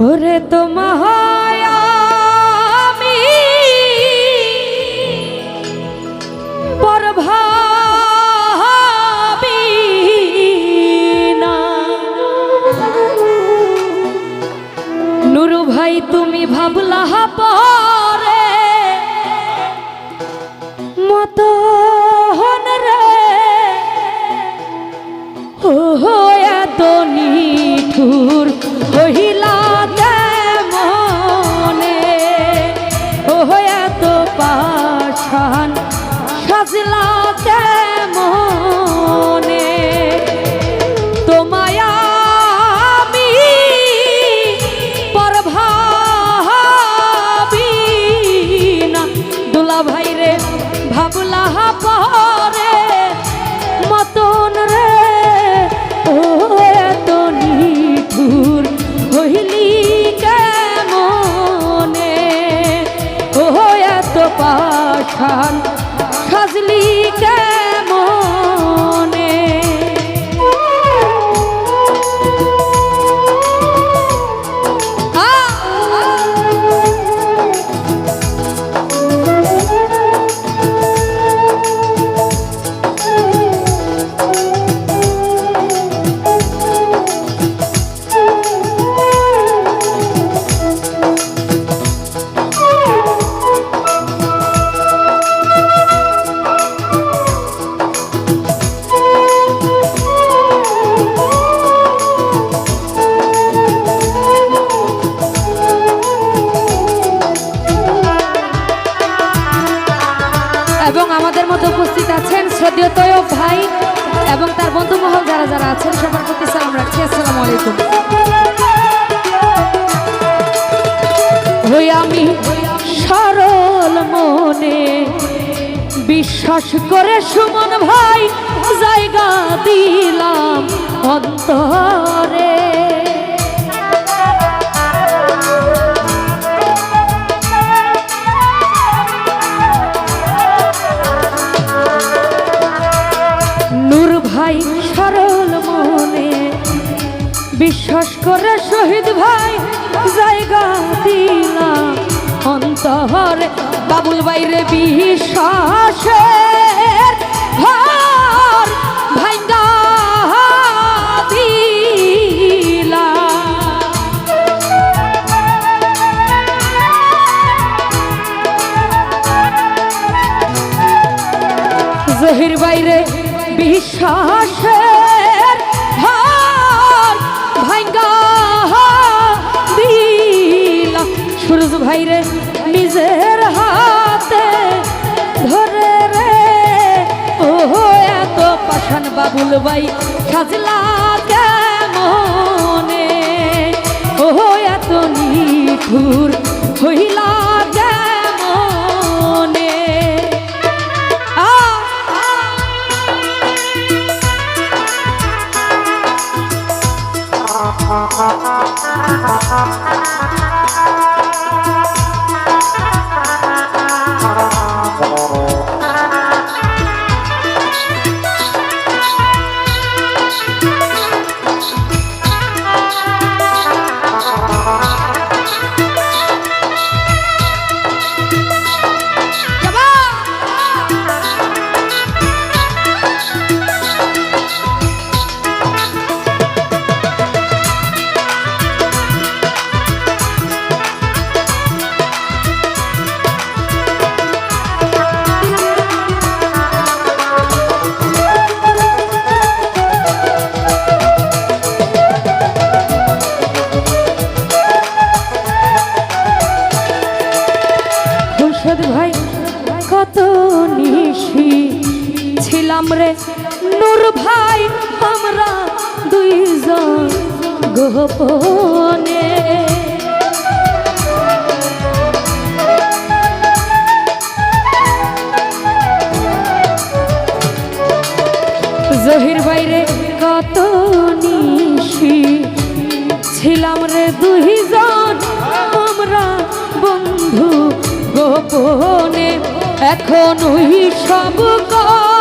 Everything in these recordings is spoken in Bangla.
ওরে তো আমি। পরভাবি না নুরু ভাই তুমি ভাবলা পরে মতো এত পাশান সাজলি এবং আমাদের মধ্যে উপস্থিত আছেন শ্রদ্ধেয় তৈয়ব ভাই এবং তার বন্ধু মহল যারা যারা আছেন, সবার প্রতি সালাম রাখছি। আসসালামু আলাইকুম। হই আমি সরল মনে বিশ্বাস করে সুমন ভাই জায়গা দিলাম অন্তরে। ভাই সরল মনে। বিশ্বাস করে শহীদ ভাই জায়গা দিলাম। অন্তরে বাবুল বাইরে বিশ্বাসের বিশ্বাসের হার ভাঙ্গা দিলা। সুরজ ভাইরে নিজের হাতে ধরে রে। ও এত পাশান বাবুল ভাই সাজলা খুরশদ রে নূর ভাই, আমরা দুইজন গোপনে। জহির বাইরে কত নিশি ছিলাম রে দুইজন, আমরা বন্ধু গোপনে। এখন সব কথা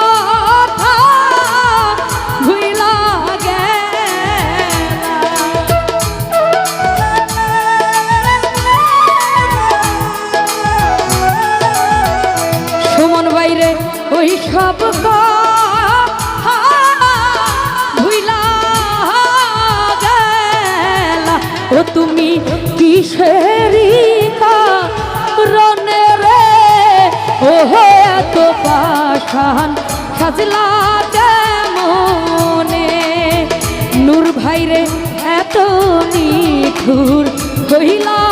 ওই সব ভুইলা গেলা। ও তুমি কিসেরি রনে রে ও এত পাখান সাজলা মনে নূর ভাইরে এত নিঠুর হইলা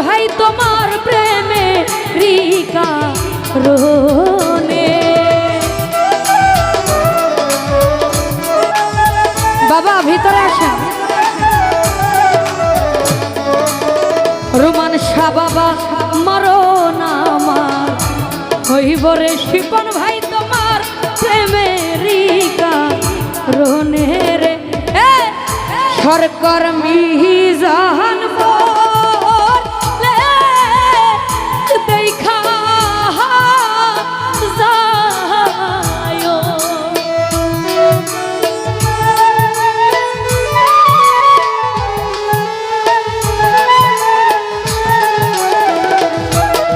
ভাই, তোমার প্রেমে রিকা রোনে বাবা, ভিতরে আসেন। রোমান শাহ বাবা, মারো না আমার। হইব রে শিপন ভাই, তোমার প্রেমেরিকা রোনে রে।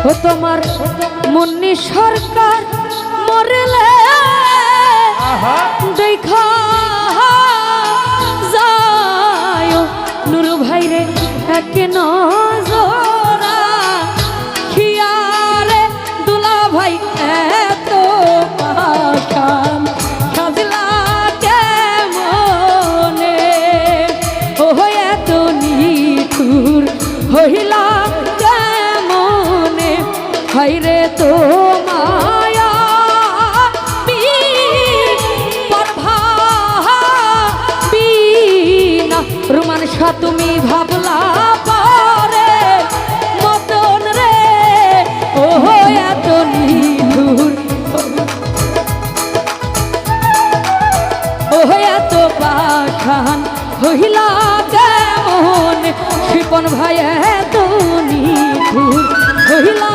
ও তোমার মুন্নি সরকার মরলে। দেখা যায়। নুরু ভাইরে এক নজরা তুমি ভাবলা পরে মতন রে। ও এত নিঠুর ও এত পাখান হইলা কেমন? শিপন ভাই, এত নিঠুর হইলা